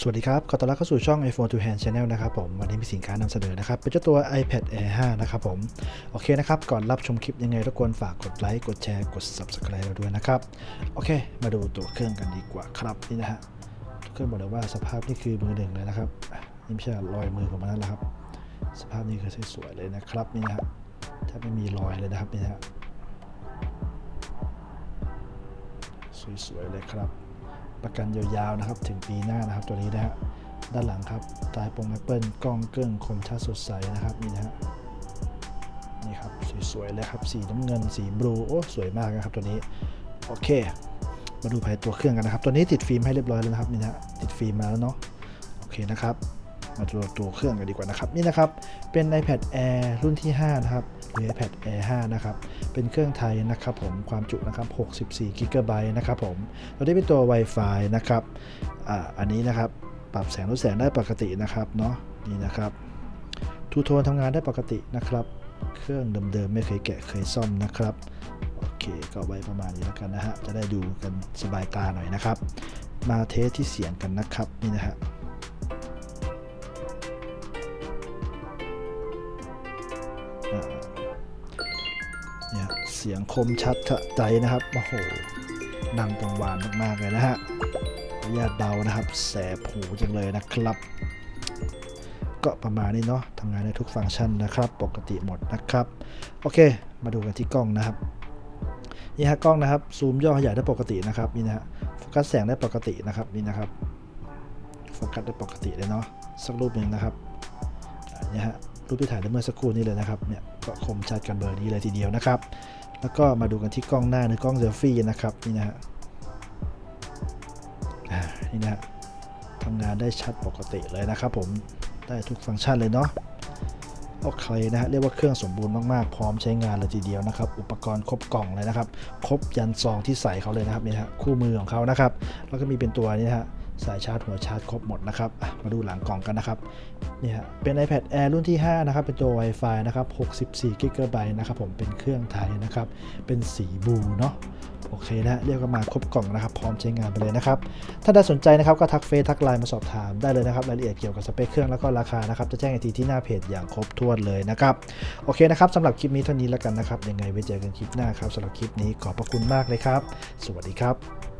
สวัสดีครับ ขอต้อนรับเข้าสู่ช่อง iPhone to Hand Channel นะครับผม วันนี้มีสินค้านำเสนอนะครับ เป็นเจ้าตัว iPad Air 5 นะครับผม โอเคนะครับ ก่อนรับชมคลิปยังไงรบกวนฝากกดไลค์ กดแชร์ กด Subscribe เราด้วยนะครับ โอเค มาดูตัวเครื่องกันดีกว่าครับ นี่นะฮะเครื่องบอกเลยว่าสภาพนี่คือมือหนึ่งเลยนะครับ นี่ไม่ใช่รอยมือของมันนั่นแหละครับ สภาพนี่คือสวยๆเลยนะครับ นี่นะฮะแทบไม่มีรอยเลยนะครับ นี่นะฮะ สวยๆเลยครับ ประกันยาวๆนะครับ ถึงปีหน้านะครับ ตัวนี้นะฮะด้านหลังครับตายปงแอปเปิลกล้องเกิ้งคมชัดสดใสนะครับนี่นะฮะนี่ครับสวยๆเลยครับสีน้ำเงินสีบลูโอ้สวยมากนะครับตัวนี้โอเค มาดูภายในตัวเครื่องกันนะครับ ตัวนี้ติดฟิล์มให้เรียบร้อยแล้วนะครับนี่นะฮะติดฟิล์มมาแล้วเนาะโอเคนะครับ มาดูตัวเครื่องกันดีกว่านะครับ นี่นะครับ เป็น iPad Air รุ่นที่ 5 นะครับ หรือ iPad Air 5 นะครับ เป็นเครื่องไทยนะครับผม ความจุนะครับ 64 g b นะครับผม ตัวนี้เป็นตัว Wi-Fi นะครับ อ่า อันนี้นะครับ ปรับแสงลดแสงได้ปกตินะครับ เนาะนี่นะครับ ทูโทนทำงานได้ปกตินะครับ เครื่องเดิมๆไม่เคยแกะเคยซ่อมนะครับ โอเค ก็ไว้ประมาณนี้แล้วกันนะฮะ จะได้ดูกันสบายตาหน่อยนะครับ มาเทสที่เสียงกันนะครับ นี่นะฮะ เนี่ยเสียงคมชัดสะใจนะครับ โอ้โหดังกังวานมากๆเลยนะฮะขออนุญาตเบานะครับ แสบหูจังเลยนะครับ ก็ประมาณนี้เนาะทำงานได้ทุกฟังก์ชันนะครับ ปกติหมดนะครับ โอเค มาดูกันที่กล้องนะครับ นี่ฮะกล้องนะครับ ซูมย่อขยายได้ปกตินะครับนี่นะฮะ โฟกัสแสงได้ปกตินะครับนี่นะครับ โฟกัสได้ปกติเลยเนาะ สักรูปหนึ่งนะครับนี่ฮะ รูปที่ถ่ายได้เมื่อสักครู่นี้เลยนะครับเนี่ยก็คมชัดกันเบอร์นี้เลยทีเดียวนะครับ แล้วก็มาดูกันที่กล้องหน้าหรือกล้องเซลฟี่นะครับนี่นะฮะนี่นะฮะทำงานได้ชัดปกติเลยนะครับ ผมได้ทุกฟังก์ชันเลยเนาะโอเคนะฮะเรียกว่าเครื่องสมบูรณ์มากๆ พร้อมใช้งานเลยทีเดียวนะครับ อุปกรณ์ครบกล่องเลยนะครับ ครบยันซองที่ใส่เขาเลยนะครับนี่นะฮะคู่มือของเขานะครับ แล้วก็มีเป็นตัวนี้นะฮะ สายชาร์จหัวชาร์จครบหมดนะครับมาดูหลังกล่องกันนะครับนี่ฮะเป็น iPad Air รุ่นที่ 5 นะครับ เป็นตัว Wi-Fi นะครับ64 g b นะครับผมเป็นเครื่องไทยนะครับ เป็นสีบลูเนาะโอเคนะเรียกว่ามาครบกล่องนะครับ พร้อมใช้งานไปเลยนะครับ ถ้าได้สนใจนะครับก็ทักเฟซทักไลน์มาสอบถามได้เลยนะครับรายละเอียดเกี่ยวกับสเปคเครื่องแล้วก็ราคานะครับ จะแจ้งอีกทีที่หน้าเพจอย่างครบถ้วนเลยนะครับ โอเคนะครับสำหรับคลิปนี้เท่านี้แล้วกันนะครับ ยังไงไว้เจอกันคลิปหน้าครับสำหรับคลิปนี้ขอบพระคุณมากเลยครับ สวัสดีครับ